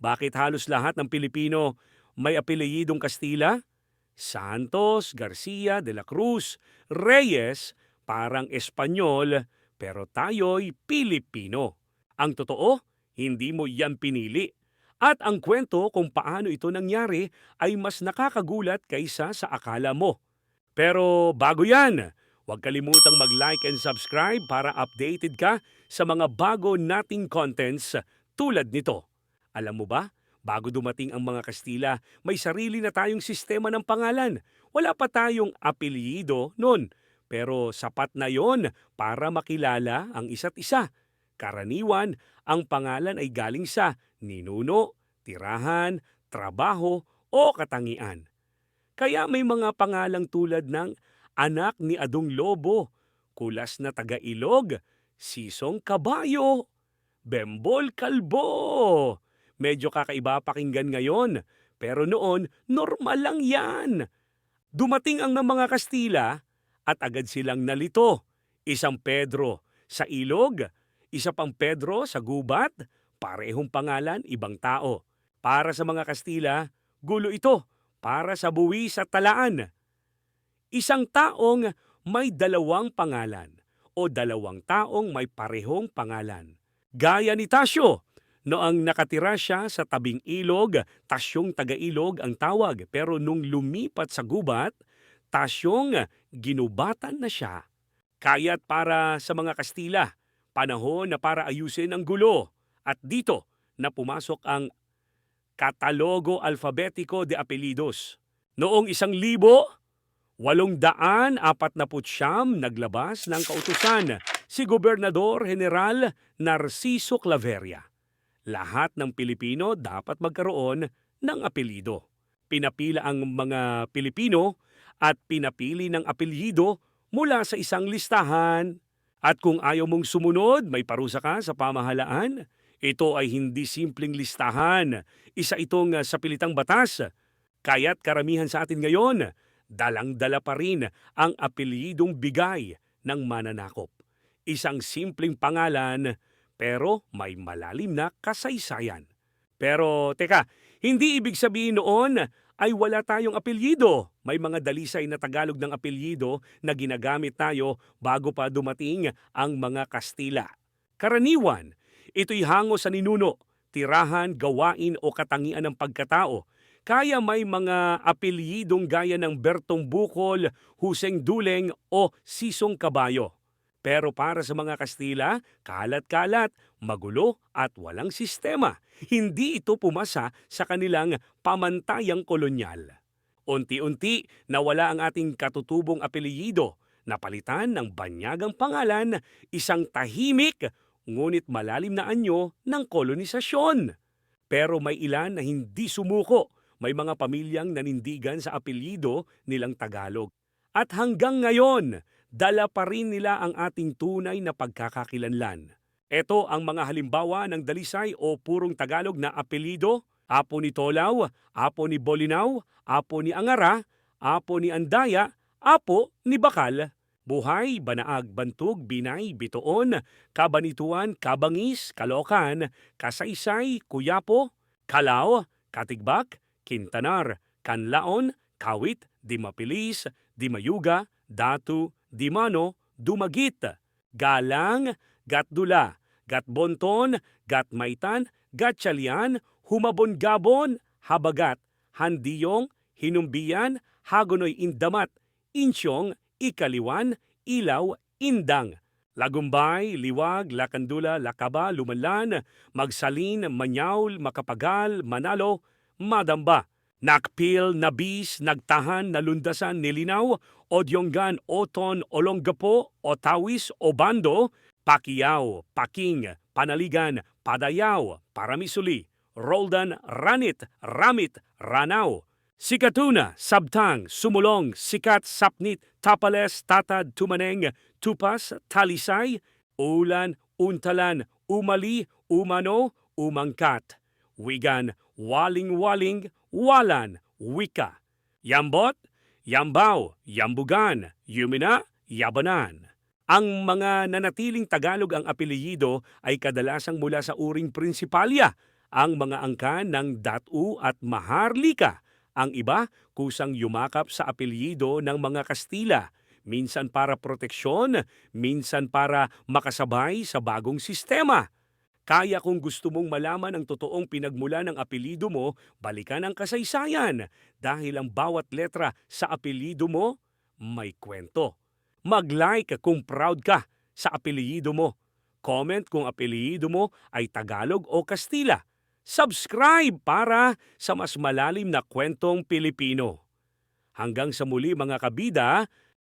Bakit halos lahat ng Pilipino may apelyidong Kastila? Santos, Garcia, de la Cruz, Reyes, parang Espanyol, pero tayo'y Pilipino. Ang totoo, hindi mo yan pinili. At ang kwento kung paano ito nangyari ay mas nakakagulat kaysa sa akala mo. Pero bago yan, huwag kalimutang mag-like and subscribe para updated ka sa mga bago nating contents tulad nito. Alam mo ba, bago dumating ang mga Kastila, may sarili na tayong sistema ng pangalan. Wala pa tayong apelyido noon, pero sapat na yon para makilala ang isa't isa. Karaniwan, ang pangalan ay galing sa ninuno, tirahan, trabaho o katangian. Kaya may mga pangalang tulad ng anak ni Adong Lobo, kulas na taga-ilog, sisong kabayo, bembol kalbo. Medyo kakaiba pakinggan ngayon, pero noon normal lang yan. Dumating ang mga Kastila at agad silang nalito. Isang Pedro sa ilog, isa pang Pedro sa gubat, parehong pangalan, ibang tao. Para sa mga Kastila, gulo ito para sa buwi sa talaan. Isang taong may dalawang pangalan o dalawang taong may parehong pangalan. Gaya ni Tasyo, noong nakatira siya sa tabing ilog, Tasyong taga-ilog ang tawag. Pero nung lumipat sa gubat, Tasyong ginubatan na siya. Kaya't para sa mga Kastila, panahon na para ayusin ang gulo. At dito na pumasok ang Katalogo Alfabetico de Apelidos. Noong isang libo, walong daan apat na putsyam naglabas ng kautusan si Gobernador General Narciso Claveria. Lahat ng Pilipino dapat magkaroon ng apelido. Pinapila ang mga Pilipino at pinapili ng apelyido mula sa isang listahan. At kung ayaw mong sumunod, may parusa ka sa pamahalaan. Ito ay hindi simpleng listahan. Isa itong uh, sapilitang batas. Kaya't karamihan sa atin ngayon, dalang-dala pa rin ang apelyidong bigay ng mananakop. Isang simpleng pangalan, pero may malalim na kasaysayan. Pero teka, hindi ibig sabihin noon ay wala tayong apelyido. May mga dalisay na Tagalog ng apelyido na ginagamit tayo bago pa dumating ang mga Kastila. Karaniwan, ito'y hango sa ninuno, tirahan, gawain o katangian ng pagkatao. Kaya may mga apelyidong gaya ng Bertong Bukol, Huseng Duleng o Sisong Kabayo. Pero para sa mga Kastila, kalat-kalat, magulo at walang sistema. Hindi ito pumasa sa kanilang pamantayang kolonyal. Unti-unti nawala ang ating katutubong apelyido, napalitan ng banyagang pangalan, isang tahimik ngunit malalim na anyo ng kolonisasyon. Pero may ilan na hindi sumuko, may mga pamilyang nanindigan sa apelyido nilang Tagalog. At hanggang ngayon, dala pa rin nila ang ating tunay na pagkakakilanlan. Ito ang mga halimbawa ng dalisay o purong Tagalog na apelido, Apo ni Tolaw, Apo ni Bolinaw, Apo ni Angara, Apo ni Andaya, Apo ni Bakal, Buhay, Banaag, Bantug, Binay, Bitoon, Kabanituan, Kabangis, Kalokan, Kasaysay, Kuyapo, Kalao, Katigbak, Quintanar, Kanlaon, Kawit, Dimapilis, Dimayuga, Datu, Dimano, Dumagit, Galang, Gatdula, Gatbonton, Gatmaitan, Gatchalian, Humabon-Gabon, Habagat, Handiyong, Hinumbiyan, Hagonoy Indamat, Insyong, Ikaliwan, Ilaw, Indang. Lagumbay, Liwag, Lakandula, Lakaba, Lumalan, Magsalin, Manyaul, Makapagal, Manalo, Madamba. Nakpil, Nabis, Nagtahan, Nalundasan, Nilinaw, Odyonggan, Oton, Olongapo, Otawis, Obando, Pakiyaw, Paking, Panaligan, Padayaw, Paramisuli, Roldan, Ranit, Ramit, Ranaw, Sikatuna, Sabtang, Sumulong, Sikat, Sapnit, Tapales, Tatad, Tumaneng, Tupas, Talisay, Ulan, Untalan, Umali, Umano, Umangkat, Wigan, Waling-Waling, Walan, Wika, Yambot, Yambaw, Yambugan, Yumina, Yabanan. Ang mga nanatiling Tagalog ang apelyido ay kadalasang mula sa uring prinsipalya ang mga angkan ng Datu at Maharlika. Ang iba kusang yumakap sa apelyido ng mga Kastila, minsan para proteksyon, minsan para makasabay sa bagong sistema. Kaya kung gusto mong malaman ang totoong pinagmula ng apelyido mo, balikan ang kasaysayan dahil ang bawat letra sa apelyido mo may kwento. Mag-like kung proud ka sa apelyido mo. Comment kung apelyido mo ay Tagalog o Kastila. Subscribe para sa mas malalim na kwentong Pilipino. Hanggang sa muli mga kabida,